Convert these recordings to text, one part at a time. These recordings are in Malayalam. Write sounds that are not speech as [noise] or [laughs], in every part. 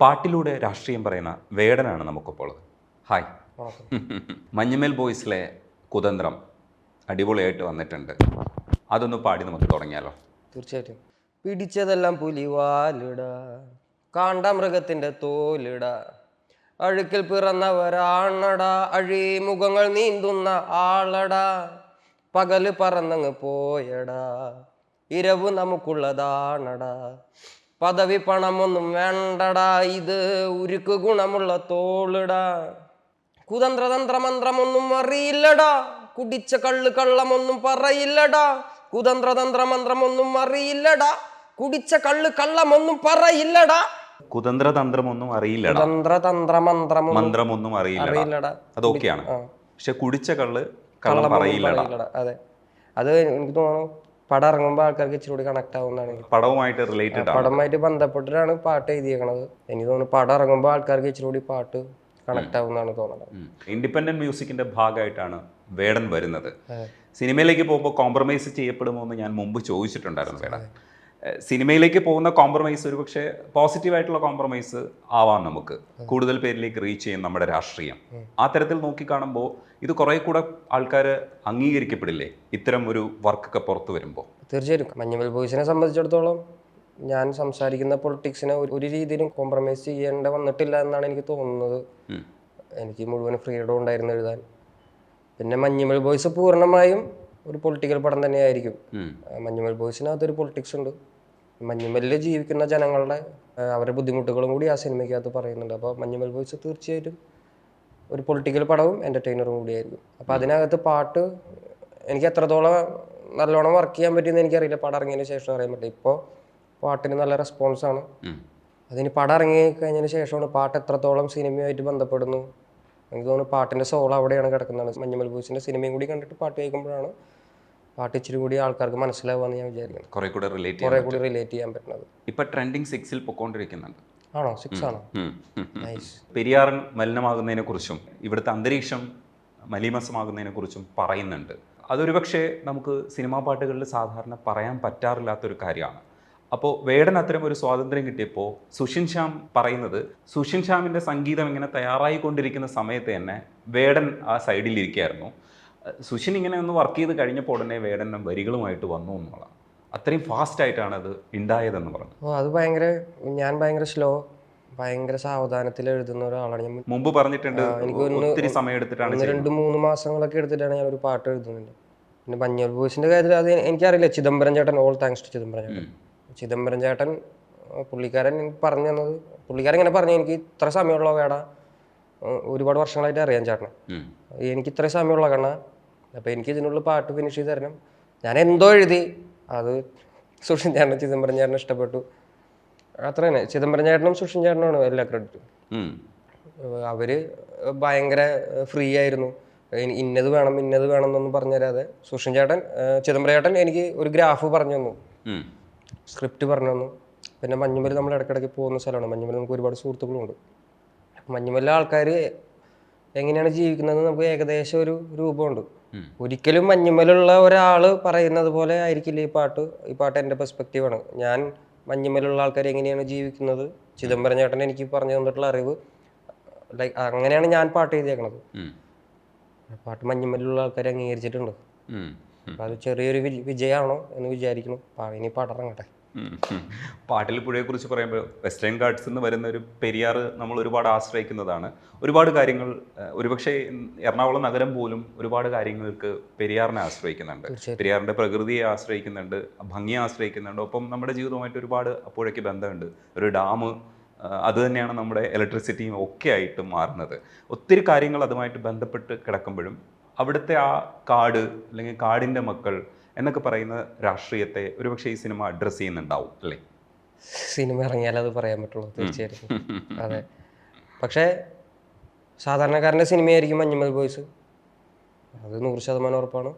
പാട്ടിലൂടെ രാഷ്ട്രീയം പറയുന്ന വേടനാണ് നമുക്കിപ്പോൾ ഉള്ളത് ഹായ് [laughs] മഞ്ഞമേൽ ബോയ്സിലെ കുതന്ത്രം അടിപൊളിയായിട്ട് വന്നിട്ടുണ്ട്. അതൊന്ന് പാടി നമുക്ക് തുടങ്ങിയാലോ? തീർച്ചയായിട്ടും. പിടിച്ചതെല്ലാം പുലിവാലിട കാണ്ട മൃഗത്തിന്റെ തോലിട. അഴുക്കിൽ പിറന്നവരാണട അഴിമുഖങ്ങൾ നീന്തുന്ന ആളട. പകൽ പറന്നങ്ങ് പോയടാ ഇരവ് നമുക്കുള്ളതാണടാ. പദവി പണമൊന്നും വേണ്ടടാ ഇത് ഉരുക്ക് ഗുണമുള്ള തോളിടാ. കുതന്ത്രതന്ത്ര മന്ത്രമൊന്നും അറിയില്ലടാ കുടിച്ച കള്ള് കള്ളമൊന്നും പറയില്ലടാ. കുതന്ത്രതന്ത്ര മന്ത്രമൊന്നും അറിയില്ലടാ കുടിച്ച കള്ള് കള്ളമൊന്നും പറയില്ലടാ. കുതന്ത്രതന്ത്രമൊന്നും അറിയില്ലടാ. തന്ത്രതന്ത്ര മന്ത്രമൊന്നും അറിയില്ലടാ. അതൊക്കെയാണ്. പക്ഷെ കുടിച്ച കള്ള് കള്ളം പറയില്ലടാ അതെ. അത് എനിക്ക് തോന്നുന്നു പടം ഇറങ്ങുമ്പോൾ ആൾക്കാർക്ക് ഇച്ചിരി കൂടി കണക്ട് ആവുന്നതാണ്. പടവുമായിട്ട് റിലേറ്റഡ് പടമായിട്ട് ബന്ധപ്പെട്ടിട്ടാണ് പാട്ട് എഴുതിയേക്കണത്. എനിക്ക് തോന്നുന്നു പടം ഇറങ്ങുമ്പോൾ ആൾക്കാർക്ക് ഇച്ചിരി കൂടി പാട്ട് കണക്ട് ആവുന്നതാണ് തോന്നുന്നത് ഇൻഡിപെൻഡന്റ് മ്യൂസിക്കിന്റെ ഭാഗമായിട്ടാണ് വേടൻ വരുന്നത്. സിനിമയിലേക്ക് പോകുമ്പോൾ കോംപ്രമൈസ് ചെയ്യപ്പെടുമോ എന്ന് ഞാൻ മുമ്പ് ചോദിച്ചിട്ടുണ്ടായിരുന്നു വേടൻ. സിനിമയിലേക്ക് പോകുന്ന കോംപ്രമൈസ് ഒരു പക്ഷേ പോസിറ്റീവായിട്ടുള്ള കോംപ്രമൈസ് ആവാം നമുക്ക്. കൂടുതൽ പേരിലേക്ക് റീച്ച് ചെയ്യും നമ്മുടെ രാഷ്ട്രീയം. ആ തരത്തിൽ നോക്കിക്കാണുമ്പോൾ ഇത് കുറെ കൂടെ ആൾക്കാർ അംഗീകരിക്കപ്പെടില്ലേ? ഇത്തരം ഒരു വർക്കൊക്കെ പുറത്തു വരുമ്പോൾ. തീർച്ചയായിട്ടും. മഞ്ഞുമൽ ബോയ്സിനെ സംബന്ധിച്ചിടത്തോളം ഞാൻ സംസാരിക്കുന്ന പൊളിറ്റിക്സിനെ ഒരു ഒരു രീതിയിലും കോംപ്രമൈസ് ചെയ്യേണ്ട വന്നിട്ടില്ല എന്നാണ് എനിക്ക് തോന്നുന്നത്. എനിക്ക് മുഴുവൻ ഫ്രീഡം ഉണ്ടായിരുന്നു എഴുതാൻ. പിന്നെ മഞ്ഞുമൽ ബോയ്സ് പൂർണമായും ഒരു പൊളിറ്റിക്കൽ പടം തന്നെയായിരിക്കും. മഞ്ഞുമൽ ബോയ്സിനകത്ത് ഒരു പൊളിറ്റിക്സ് ഉണ്ട്. മഞ്ഞുമലിൽ ജീവിക്കുന്ന ജനങ്ങളുടെ അവരുടെ ബുദ്ധിമുട്ടുകളും കൂടി ആ സിനിമയ്ക്കകത്ത് പറയുന്നുണ്ട്. അപ്പോൾ മഞ്ഞുമൽ ബോയ്സ് തീർച്ചയായിട്ടും ഒരു പൊളിറ്റിക്കൽ പടവും എന്റർടൈനറും കൂടിയായിരിക്കും. അപ്പോൾ അതിനകത്ത് പാട്ട് എനിക്ക് എത്രത്തോളം നല്ലോണം വർക്ക് ചെയ്യാൻ പറ്റിയെന്ന് എനിക്കറിയില്ല. പടം ഇറങ്ങിയതിന് ശേഷം അറിയാൻ പറ്റില്ല ഇപ്പോൾ പാട്ടിന് നല്ല റെസ്പോൺസാണ് ആണ്. അതിന് പടം ഇറങ്ങി കഴിഞ്ഞതിന് ശേഷമാണ് പാട്ട് എത്രത്തോളം സിനിമയുമായിട്ട് ബന്ധപ്പെടുന്നു. എനിക്ക് തോന്നുന്നു പാട്ടിന്റെ സോൾ അവിടെയാണ് കിടക്കുന്നത്. മഞ്ഞുമൽ ബോയ്സിന്റെ സിനിമയും കൂടി കണ്ടിട്ട് പാട്ട് കേൾക്കുമ്പോഴാണ് പാട്ട് ഇച്ചിരി കൂടി ആൾക്കാർക്ക് മനസ്സിലാവുമെന്ന് ഞാൻ വിചാരിക്കുന്നു. കുറെ കൂടെ റിലേറ്റ് കുറെ കൂടി റിലേറ്റ് ചെയ്യാൻ പറ്റുന്നത്. ഇപ്പൊ ട്രെൻഡിങ് സിക്സിൽ പൊക്കോണ്ടിരിക്കുന്നുണ്ട്. ആണോ? സിക്സ് ആണോ. നൈസ് പെരിയാർ മലിനമാകുന്നതിനെ കുറിച്ചും ഇവിടുത്തെ അന്തരീക്ഷം മലീമസമാകുന്നതിനെ കുറിച്ചും പറയുന്നുണ്ട്. അതൊരു പക്ഷേ നമുക്ക് സിനിമാ പാട്ടുകളിൽ സാധാരണ പറയാൻ പറ്റാറില്ലാത്തൊരു കാര്യമാണ്. അപ്പോൾ വേടൻ അത്തരം ഒരു സ്വാതന്ത്ര്യം കിട്ടിയപ്പോൾ സുഷിൻ ശ്യാം പറയുന്നത് സുഷിൻ ശ്യാമിന്റെ സംഗീതം ഇങ്ങനെ തയ്യാറായിക്കൊണ്ടിരിക്കുന്ന സമയത്ത് തന്നെ വേടൻ ആ സൈഡിൽ ഇരിക്കുകയായിരുന്നു. സുഷിൻ ഇങ്ങനെ ഒന്ന് വർക്ക് ചെയ്ത് കഴിഞ്ഞപ്പോൾ ഉടനെ വേടൻ വരികളുമായിട്ട് വന്നു എന്നുള്ളതാണ്. അത്രയും ഫാസ്റ്റ് ആയിട്ടാണ് അത് ഉണ്ടായതെന്ന് പറഞ്ഞു ഓ അത് ഭയങ്കര ഞാൻ ഭയങ്കര സ്ലോ ഭയങ്കര സാവധാനത്തിൽ എഴുതുന്ന ഒരാളാണ്. ഞാൻ മുമ്പ് പറഞ്ഞിട്ടുണ്ട് എനിക്ക് ഒത്തിരി സമയം എടുത്തിട്ടാണ് രണ്ട് മൂന്ന് മാസങ്ങളൊക്കെ എടുത്തിട്ടാണ് ഞാൻ ഒരു പാട്ട് എഴുതുന്നുണ്ട് പിന്നെ മഞ്ഞൾ ബോയ്സിന്റെ കാര്യത്തിൽ അത് എനിക്കറിയില്ല ചിദംബരം ചേട്ടൻ ഓൾ താങ്ക്സ് ടു ചിദംബരം ചേട്ടൻ. ചിദംബരം ചേട്ടൻ പുള്ളിക്കാരൻ എനിക്ക് പറഞ്ഞു തന്നത് പുള്ളിക്കാരൻ ഇങ്ങനെ പറഞ്ഞു എനിക്ക് ഇത്ര സമയമുള്ള വേട ഒരുപാട് വർഷങ്ങളായിട്ട് അറിയാം ചേട്ടനെ. എനിക്ക് ഇത്ര സമയമുള്ള കണ്ണ അപ്പോൾ എനിക്ക് ഇതിനുള്ള പാട്ട് ഫിനിഷ് ചെയ്ത് തരണം. ഞാൻ എന്തോ എഴുതി. അത് സുഷിൻ ചേട്ടനും ചിദംബരം ചേട്ടനും ഇഷ്ടപ്പെട്ടു. അത്ര തന്നെ ചിദംബരം ചേട്ടനും സുഷിൻ ചേട്ടനുമാണ് എല്ലാ ക്രെഡിറ്റും. അവർ ഭയങ്കര ഫ്രീ ആയിരുന്നു. ഇനി ഇന്നത് വേണം ഇന്നത് വേണം എന്നൊന്നും പറഞ്ഞു തരാതെ സുഷിൻ ചേട്ടൻ ചിദംബരം ചേട്ടൻ എനിക്ക് ഒരു ഗ്രാഫ് പറഞ്ഞു തന്നു. സ്ക്രിപ്റ്റ് പറഞ്ഞു തന്നു. പിന്നെ മഞ്ഞുമല നമ്മൾ ഇടയ്ക്കിടയ്ക്ക് പോകുന്ന സ്ഥലമാണ്. മഞ്ഞുമല നമുക്ക് ഒരുപാട് സുഹൃത്തുക്കളുണ്ട്. മഞ്ഞുമല്ല ആൾക്കാർ എങ്ങനെയാണ് ജീവിക്കുന്നത് നമുക്ക് ഏകദേശം ഒരു രൂപമുണ്ട്. ഒരിക്കലും മഞ്ഞുമലുള്ള ഒരാൾ പറയുന്നത് പോലെ ആയിരിക്കില്ല ഈ പാട്ട്. ഈ പാട്ട് എന്റെ പെർസ്പെക്റ്റീവാണ് ഞാൻ മഞ്ഞുമലുള്ള ആൾക്കാർ എങ്ങനെയാണ് ജീവിക്കുന്നത്? ചിദംബരം ചേട്ടൻ എനിക്ക് പറഞ്ഞു തന്നിട്ടുള്ള അറിവ് ലൈക് അങ്ങനെയാണ് ഞാൻ പാട്ട് എഴുതിയേക്കണത്. പാട്ട് മഞ്ഞുമല്ലുള്ള ആൾക്കാർ അംഗീകരിച്ചിട്ടുണ്ട്. അപ്പം അത് ചെറിയൊരു വിജയമാണോ എന്ന് വിചാരിക്കുന്നു. ഇനി പാട്ടിറങ്ങട്ടെ. പാട്ടിൽ പുഴയെക്കുറിച്ച് പറയുമ്പോൾ വെസ്റ്റേൺ ഗാർഡ്സ് എന്ന് വരുന്ന ഒരു പെരിയാർ നമ്മൾ ഒരുപാട് ആശ്രയിക്കുന്നതാണ്. ഒരുപാട് കാര്യങ്ങൾ ഒരുപക്ഷെ എറണാകുളം നഗരം പോലും ഒരുപാട് കാര്യങ്ങൾക്ക് പെരിയാറിനെ ആശ്രയിക്കുന്നുണ്ട്. പെരിയാറിന്റെ പ്രകൃതിയെ ആശ്രയിക്കുന്നുണ്ട് ഭംഗിയെ ആശ്രയിക്കുന്നുണ്ട്. ഒപ്പം നമ്മുടെ ജീവിതവുമായിട്ട് ഒരുപാട് അപ്പോഴേക്ക് ബന്ധമുണ്ട്. ഒരു ഡാം അത് തന്നെയാണ് നമ്മുടെ ഇലക്ട്രിസിറ്റിയും ഒക്കെ ആയിട്ട് മാറുന്നത്. ഒത്തിരി കാര്യങ്ങൾ അതുമായിട്ട് ബന്ധപ്പെട്ട് കിടക്കുമ്പോഴും അവിടുത്തെ ആ കാട് അല്ലെങ്കിൽ കാടിന്റെ മക്കൾ എന്നൊക്കെ പറയുന്ന രാഷ്ട്രീയത്തെ ഒരുപക്ഷെ ഈ സിനിമ അഡ്രസ്സ് ചെയ്യുന്നുണ്ടാവും അല്ലേ? സിനിമ ഇറങ്ങിയാൽ അത് പറയാൻ പറ്റുള്ളൂ തീർച്ചയായിട്ടും. അതെ. പക്ഷേ സാധാരണക്കാരന്റെ സിനിമയായിരിക്കും മഞ്ഞുമൽ ബോയ്സ്. അത് നൂറ് ശതമാനം ഉറപ്പാണ്.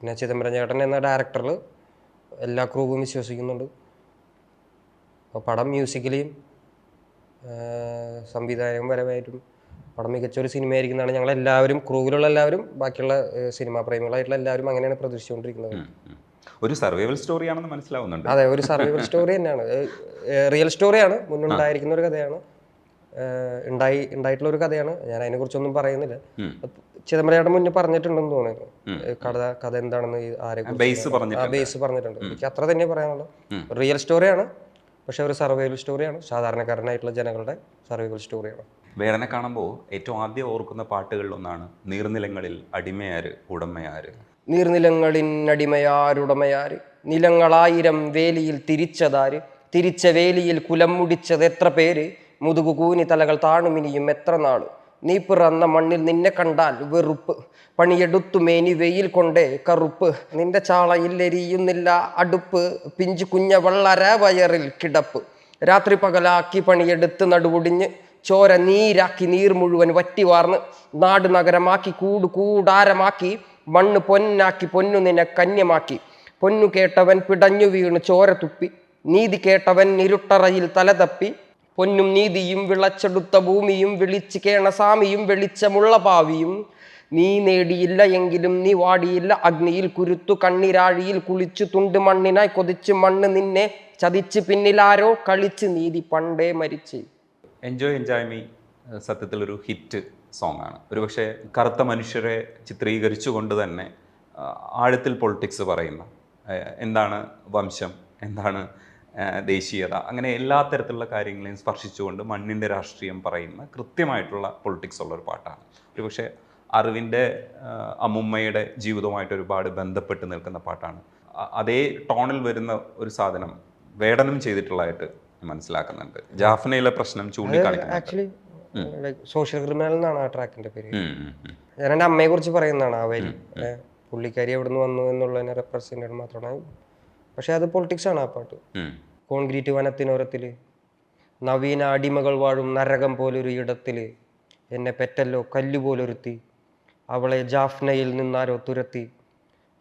പിന്നെ ചിദംബരം ചേട്ടൻ എന്ന ഡയറക്ടറിൽ എല്ലാ ക്രൂവും വിശ്വസിക്കുന്നുണ്ട്. അപ്പോൾ പടം മ്യൂസിക്കലിയും സംവിധായകം പരമായിട്ടും പടം മികച്ച ഒരു സിനിമയായിരിക്കുന്നതാണ് ഞങ്ങൾ എല്ലാവരും ക്രൂവിലുള്ള എല്ലാവരും ബാക്കിയുള്ള സിനിമാ പ്രേമികളായിട്ടുള്ള എല്ലാവരും അങ്ങനെയാണ് പ്രതീക്ഷിച്ചുകൊണ്ടിരിക്കുന്നത്. ഒരു സർവൈവൽ സ്റ്റോറിയാണെന്ന് മനസ്സിലാവുന്നുണ്ട്. അതെ ഒരു സർവൈവൽ സ്റ്റോറി തന്നെയാണ്. റിയൽ സ്റ്റോറിയാണ് മുന്നുണ്ടായിരിക്കുന്ന ഒരു കഥയാണ്. ഉണ്ടായി ഉണ്ടായിട്ടുള്ള ഒരു കഥയാണ്. ഞാൻ അതിനെ കുറിച്ചൊന്നും പറയുന്നില്ല. ചിദംബരയുടെ മുന്നേ പറഞ്ഞിട്ടുണ്ടെന്ന് തോന്നുന്നു. കഥ കഥ എന്താണെന്ന് ആരെ ബേസ് പറഞ്ഞിട്ടുണ്ട്. എനിക്ക് അത്ര തന്നെ പറയാനുള്ളൂ. റിയൽ സ്റ്റോറിയാണ് പക്ഷെ ഒരു സർവൈവൽ സ്റ്റോറിയാണ് സാധാരണക്കാരനായിട്ടുള്ള ജനങ്ങളുടെ സർവൈവൽ സ്റ്റോറിയാണ് വേടനെ കാണുമ്പോൾ ഏറ്റവും ആദ്യം ഓർക്കുന്ന പാട്ടുകളിലൊന്നാണ് നീർനിലങ്ങളിൽ അടിമയാര് ഉടമയാര് നീർനിലങ്ങളിനടിമയാരുടമയാര് നിലങ്ങളായിരം വേലിയിൽ തിരിച്ചതാര് തിരിച്ച വേലിയിൽ കുലം മുടിച്ചത് എത്ര പേര് മുതുകുകൂനി തലകൾ താണുമിനിയും എത്ര നാൾ? നീ പിറന്ന മണ്ണിൽ നിന്നെ കണ്ടാൽ വെറുപ്പ്. പണിയെടുത്തു മേനി വെയിൽ കൊണ്ടേ കറുപ്പ്. നിന്റെ ചാളയിൽ എരിയുന്നില്ല അടുപ്പ്. പിഞ്ചു കുഞ്ഞ വള്ളര വയറിൽ കിടപ്പ്. രാത്രി പകലാക്കി പണിയെടുത്ത് നടുവൊടിഞ്ഞ് ചോര നീരാക്കി നീർ മുഴുവൻ വറ്റി വാർന്ന് നാട് നഗരമാക്കി കൂട് കൂടാരമാക്കി മണ്ണ് പൊന്നാക്കി പൊന്നു നിന്നെ കന്യമാക്കി. പൊന്നു കേട്ടവൻ പിടഞ്ഞു വീണ് ചോര തുപ്പി. നീതി കേട്ടവൻ ഇരുട്ടറയിൽ തല തപ്പി. പൊന്നും നീതിയും വിളച്ചെടുത്ത ഭൂമിയും വിളിച്ച് കേണസാമിയും വെളിച്ചമുള്ള ഭാവിയും നീ നേടിയില്ല എങ്കിലും നീ വാടിയില്ല. അഗ്നിയിൽ കുരുത്തു കണ്ണിരാഴിയിൽ കുളിച്ചു തുണ്ട് മണ്ണിനായി കൊതിച്ച് മണ്ണ് നിന്നെ ചതിച്ച് പിന്നിലാരോ കളിച്ച് നീതി പണ്ടേ മരിച്ച്. എൻജോയ് എൻജോയ് മീ സത്യത്തിൽ ഒരു ഹിറ്റ് സോങ് ആണ്. ഒരുപക്ഷെ കറുത്ത മനുഷ്യരെ ചിത്രീകരിച്ചുകൊണ്ട് തന്നെ ആഴത്തിൽ പൊളിറ്റിക്സ് പറയുന്ന. എന്താണ് വംശം? എന്താണ് ദേശീയത അങ്ങനെ എല്ലാ തരത്തിലുള്ള കാര്യങ്ങളെയും സ്പർശിച്ചുകൊണ്ട് മണ്ണിന്റെ രാഷ്ട്രീയം പറയുന്ന കൃത്യമായിട്ടുള്ള പൊളിറ്റിക്സ് ഉള്ള ഒരു പാട്ടാണ്. ഒരുപക്ഷെ അറിവിന്റെ അമ്മുമ്മയുടെ ജീവിതവുമായിട്ട് ഒരുപാട് ബന്ധപ്പെട്ട് നിൽക്കുന്ന പാട്ടാണ്. അതേ ടോണിൽ വരുന്ന ഒരു സാധനം വേടനം ചെയ്തിട്ടുള്ളതായിട്ട് മനസ്സിലാക്കുന്നുണ്ട്. ജാഫ്നയിലെ പ്രശ്നം ചൂണ്ടിക്കാണിക്കുന്നത് ആക്ച്വലി സോഷ്യൽ ക്രിമിനൽ എന്നാണ് ആ ട്രാക്കിന്റെ പേര്. ഞാൻ എന്റെ അമ്മയെ കുറിച്ച് പറയുന്നതാണ് ആ വരി. പുള്ളിക്കാരി എവിടെ നിന്ന് വന്നു എന്നുള്ളതിനെ റെപ്രസെന്റ് ചെയ്ത് മാത്രമാണ്. പക്ഷെ അത് പൊളിറ്റിക്സ് ആണ് ആ പാട്ട്. കോൺക്രീറ്റ് വനത്തിനോരത്തിൽ നവീന അടിമകൾ വാഴും നരകം പോലൊരു ഇടത്തിൽ എന്നെ പെറ്റല്ലോ കല്ലുപോലൊരുത്തി അവളെ ജാഫ്നയിൽ നിന്നാരോ തുരത്തി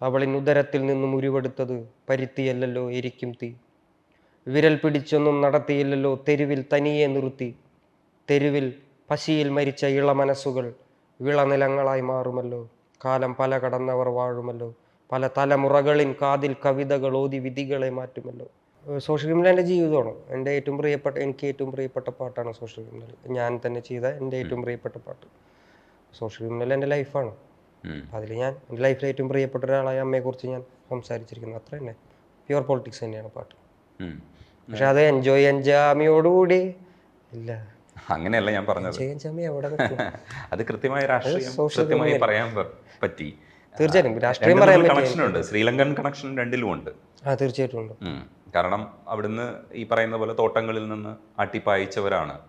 അവളിൻ ഉദരത്തിൽ നിന്നും ഉരുവെടുത്തത് പരുത്തിയല്ലല്ലോ എരിക്കും തീ. വിരൽ പിടിച്ചൊന്നും നടത്തിയില്ലല്ലോ തെരുവിൽ തനിയെ നിർത്തി. തെരുവിൽ പശിയിൽ മരിച്ച ഇളമനസ്സുകൾ വിളനിലങ്ങളായി മാറുമല്ലോ. കാലം പല കടന്നവർ വാഴുമല്ലോ. പല തലമുറകളിൻ കാതിൽ കവിതകൾ ഓതി വിധികളെ മാറ്റുമല്ലോ. സോഷ്യൽ ക്രിമിനൽ എന്റെ ജീവിതമാണ്? എന്റെ ഏറ്റവും പ്രിയപ്പെട്ട എനിക്ക് ഏറ്റവും പ്രിയപ്പെട്ട പാട്ടാണ് സോഷ്യൽ ക്രിമിനൽ ഞാൻ തന്നെ ചെയ്ത എന്റെ ഏറ്റവും പ്രിയപ്പെട്ട പാട്ട്. സോഷ്യൽ ക്രിമിനൽ എന്റെ ലൈഫാണ്. അതിൽ ഞാൻ എന്റെ ലൈഫിൽ ഏറ്റവും പ്രിയപ്പെട്ട ഒരാളായ അമ്മയെക്കുറിച്ച് ഞാൻ സംസാരിച്ചിരിക്കുന്നു. അത്ര തന്നെ. പ്യുവർ പൊളിറ്റിക്സ് തന്നെയാണ് പാട്ട്. പക്ഷെ അത് എൻജോയ് എൻജാമിയോടുകൂടി ഇല്ല. അങ്ങനെയല്ല ഞാൻ പറഞ്ഞത്? [laughs] അത് കൃത്യമായി രാഷ്ട്രീയം കൃത്യമായി പറയാൻ പറ്റി. തീർച്ചയായിട്ടും. രാഷ്ട്രീയം പറയാൻ ശ്രീലങ്കൻ കണക്ഷൻ രണ്ടിലും ഉണ്ട്. ആ തീർച്ചയായിട്ടും ഉണ്ട്. കാരണം അവിടുന്ന് ഈ പറയുന്ന പോലെ തോട്ടങ്ങളിൽ നിന്ന് അട്ടിപ്പായിച്ചവരാണ്.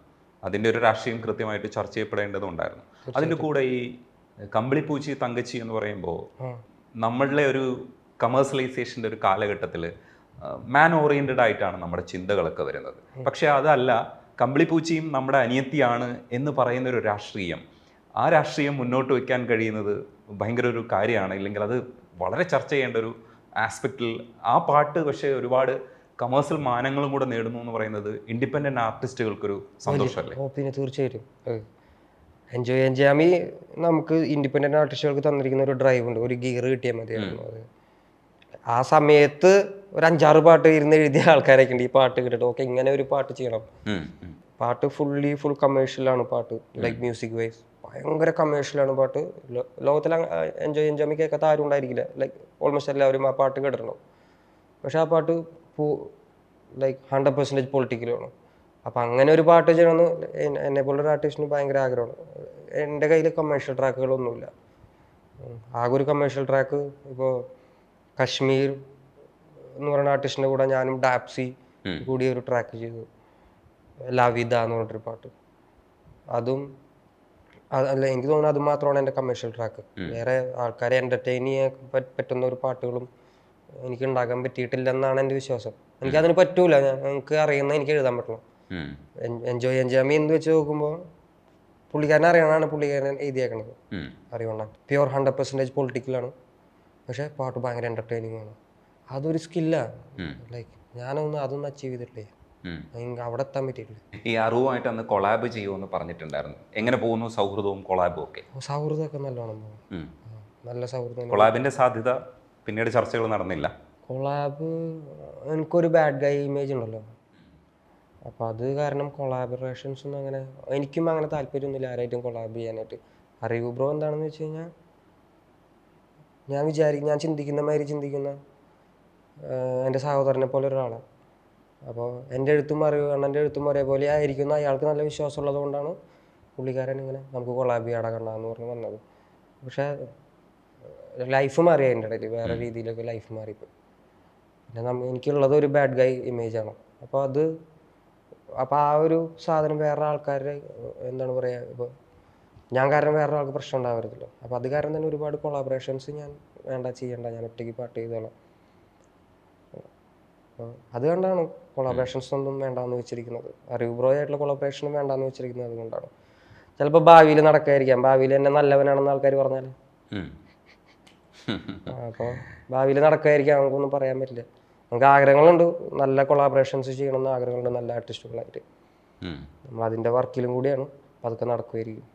അതിന്റെ ഒരു രാഷ്ട്രീയം കൃത്യമായിട്ട് ചർച്ച ചെയ്യപ്പെടേണ്ടതുണ്ടായിരുന്നു അതിന്റെ കൂടെ ഈ കമ്പിളിപ്പൂച്ചി തങ്കച്ചി എന്ന് പറയുമ്പോൾ. നമ്മളുടെ ഒരു കമേഴ്സ്യലൈസേഷന്റെ ഒരു കാലഘട്ടത്തിൽ മാൻ ഓറിയന്റഡ് ആയിട്ടാണ് നമ്മുടെ ചിന്തകളൊക്കെ വരുന്നത്. പക്ഷേ അതല്ല കമ്പിളിപ്പൂച്ചിയും നമ്മുടെ അനിയത്തിയാണ് എന്ന് പറയുന്ന ഒരു രാഷ്ട്രീയം. ആ രാഷ്ട്രീയം മുന്നോട്ട് വയ്ക്കാൻ കഴിയുന്നത് ഭയങ്കര ഒരു കാര്യമാണ്. ഇല്ലെങ്കിൽ അത് വളരെ ചർച്ച ചെയ്യേണ്ട ഒരു ആസ്പെക്റ്റിൽ ആ പാട്ട് പക്ഷേ ഒരുപാട് കമേഴ്സ്യൽ മാനങ്ങളും കൂടെ നേടുന്നു എന്ന് പറയുന്നത് ഇൻഡിപെൻഡന്റ് ആർട്ടിസ്റ്റുകൾക്കൊരു സന്തോഷമല്ലേ? ഓ പിന്നെ തീർച്ചയായിട്ടും. എൻജോയ് എൻജാമി നമുക്ക് ഇൻഡിപെൻഡന്റ് ആർട്ടിസ്റ്റുകൾക്ക് തന്നിരിക്കുന്ന ഒരു ഡ്രൈവ് ഉണ്ട്. ഒരു ഗിയർ കിട്ടിയാൽ മതിയായിരുന്നു അത് ആ സമയത്ത് ഒരു അഞ്ചാറ് പാട്ട് ഇരുന്ന് എഴുതിയ ആൾക്കാരൊക്കെ ഉണ്ട്. ഈ പാട്ട് കേട്ടിട്ട് ഓക്കെ ഇങ്ങനെ ഒരു പാട്ട് ചെയ്യണം. പാട്ട് ഫുള്ളി ഫുൾ കമേഴ്ഷ്യലാണ് പാട്ട് ലൈക്ക് മ്യൂസിക് വൈസ് ഭയങ്കര കമേഴ്ഷ്യലാണ് പാട്ട്. ലോകത്തിൽ എൻജോയ് എൻജോയ് കേൾക്കാത്ത ആരും ഉണ്ടായിരിക്കില്ല. ലൈക്ക് ഓൾമോസ്റ്റ് എല്ലാവരും ആ പാട്ട് കേട്ടിട്ടുണ്ടാവും. പക്ഷെ ആ പാട്ട് ലൈക്ക് ഹൺഡ്രഡ് പെർസെന്റേജ് പൊളിറ്റിക്കലാണ് അപ്പം അങ്ങനെ ഒരു പാട്ട് ചെയ്യണമെന്ന് എന്നെ- പോലൊരു ആർട്ടിസ്റ്റിന് ഭയങ്കര ആഗ്രഹമാണ്. എന്റെ കയ്യിൽ കമേഴ്ഷ്യൽ ട്രാക്കുകളൊന്നുമില്ല. ആകെ ഒരു കമേഴ്ഷ്യൽ ട്രാക്ക് ഇപ്പോൾ കശ്മീർ എന്ന് പറയുന്ന ആർട്ടിസ്റ്റിന്റെ കൂടെ ഞാനും ഡാപ്സി. കൂടി ഒരു ട്രാക്ക് ചെയ്തു. ലവിത എന്ന് പറഞ്ഞിട്ടൊരു പാട്ട്. അത് അല്ല എനിക്ക് തോന്നുന്നു അത് മാത്രമാണ് എന്റെ കമേഴ്ഷ്യൽ ട്രാക്ക് വേറെ ആൾക്കാരെ എന്റർടൈൻ ചെയ്യാൻ പറ്റുന്ന ഒരു പാട്ടുകളും എനിക്ക് ഉണ്ടാക്കാൻ പറ്റിയിട്ടില്ല എന്നാണ് എന്റെ വിശ്വാസം. എനിക്ക് അതിന് പറ്റൂല. എനിക്ക് അറിയുന്ന എനിക്ക് എഴുതാൻ പറ്റണം. എൻജോയ് എൻജോയ് എൻജാമി എന്ന് വെച്ച് നോക്കുമ്പോൾ പുള്ളിക്കാരനെ അറിയണതാണ് പുള്ളിക്കാരൻ എഴുതിയേക്കണത്. അറിയണ പ്യുവർ ഹൺഡ്രഡ് പെർസെന്റേജ് പൊളിറ്റിക്കലാണ് പക്ഷേ പാട്ട് ഭയങ്കര എന്റർടൈനിങ് ആണ്. അതൊരു സ്കില്ലാണ്. ലൈക്ക് ഞാനൊന്നും അതൊന്നും അച്ചീവ് ചെയ്തിട്ടില്ലേ. അവിടെ എത്താൻ പറ്റിയിട്ടില്ല. ഈ അറിവുമായിട്ട് അന്ന് കൊളാബ് ചെയ്യുമെന്ന് പറഞ്ഞിട്ടുണ്ടായിരുന്നു. എങ്ങനെ പോകുന്നു സൗഹൃദവും കൊളാബും ഒക്കെ? സൗഹൃദമൊക്കെ നല്ലോണം പോകും. നല്ല സൗഹൃദം കൊളാബിന്റെ സാധ്യത പിന്നീട് ചർച്ചകൾ നടന്നില്ല. കൊളാബ് എനിക്കൊരു ബാഡ് ഗൈ ഇമേജ് ഉണ്ടല്ലോ. അപ്പോൾ അത് കാരണം കൊളാബറേഷൻസ് ഒന്നും അങ്ങനെ എനിക്കും അങ്ങനെ താല്പര്യമൊന്നുമില്ല ആരായിട്ടും കൊളാബ് ചെയ്യാനായിട്ട്. അറിവ് ബ്രോ എന്താണെന്ന് വെച്ച് കഴിഞ്ഞാൽ ഞാൻ വിചാരിക്കും ഞാൻ ചിന്തിക്കുന്ന മാതിരി ചിന്തിക്കുന്ന എന്റെ സഹോദരനെ പോലെ ഒരാളാണ് അപ്പോൾ എന്റെ എഴുത്തും അറിവ് കണ്ണന്റെ എഴുത്തും ഒരേപോലെ ആയിരിക്കുന്ന. അയാൾക്ക് നല്ല വിശ്വാസമുള്ളത് കൊണ്ടാണ് പുള്ളിക്കാരൻ ഇങ്ങനെ നമുക്ക് കൊളാബ് ചെയ്യാടാ കണ്ടെന്ന് പറഞ്ഞ് വന്നത്. പക്ഷേ ലൈഫ് മാറി അതിന്റെ ഇടയിൽ വേറെ രീതിയിലൊക്കെ ലൈഫ് മാറിപ്പോയി പിന്നെ നമ്മ എനിക്കുള്ളത് ഒരു ബാഡ് ഗൈ ഇമേജാണ് അപ്പോൾ അത് അപ്പോൾ ആ ഒരു സാധനം വേറെ ആൾക്കാരുടെ എന്താണ് പറയുക ഇപ്പോൾ ഞാൻ കാരണം വേറെ ആൾക്ക് പ്രശ്നം ഉണ്ടാവരുതല്ലോ. അപ്പോൾ അത് കാരണം തന്നെ ഒരുപാട് കൊളാബറേഷൻസ് ഞാൻ വേണ്ട ചെയ്യണ്ട ഞാൻ ഒറ്റയ്ക്ക് പാട്ട് ചെയ്തോളാം അപ്പോൾ അതുകൊണ്ടാണ് കൊളാബറേഷൻസ് ഒന്നും വേണ്ടാന്ന് വെച്ചിരിക്കുന്നത്. അറിവ് ബ്രോ ആയിട്ടുള്ള കൊളാബറേഷനും വേണ്ടാന്ന് വെച്ചിരിക്കുന്നത് അതുകൊണ്ടാണ് ചിലപ്പോൾ ഭാവിയിൽ നടക്കായിരിക്കാം. ഭാവിയിൽ എന്നെ നല്ലവനാണെന്ന് ആൾക്കാർ പറഞ്ഞാൽ. അപ്പോൾ ഭാവിയിൽ നടക്കായിരിക്കാം. നമുക്കൊന്നും പറയാൻ പറ്റില്ല. നമുക്ക് ആഗ്രഹങ്ങളുണ്ട്. നല്ല കൊളാബറേഷൻസ് ചെയ്യണമെന്ന് ആഗ്രഹങ്ങളുണ്ട്. നല്ല ആർട്ടിസ്റ്റുകളായിട്ട് നമ്മൾ അതിന്റെ വർക്കിലും കൂടിയാണ്. അതൊക്കെ നടക്കുമായിരിക്കും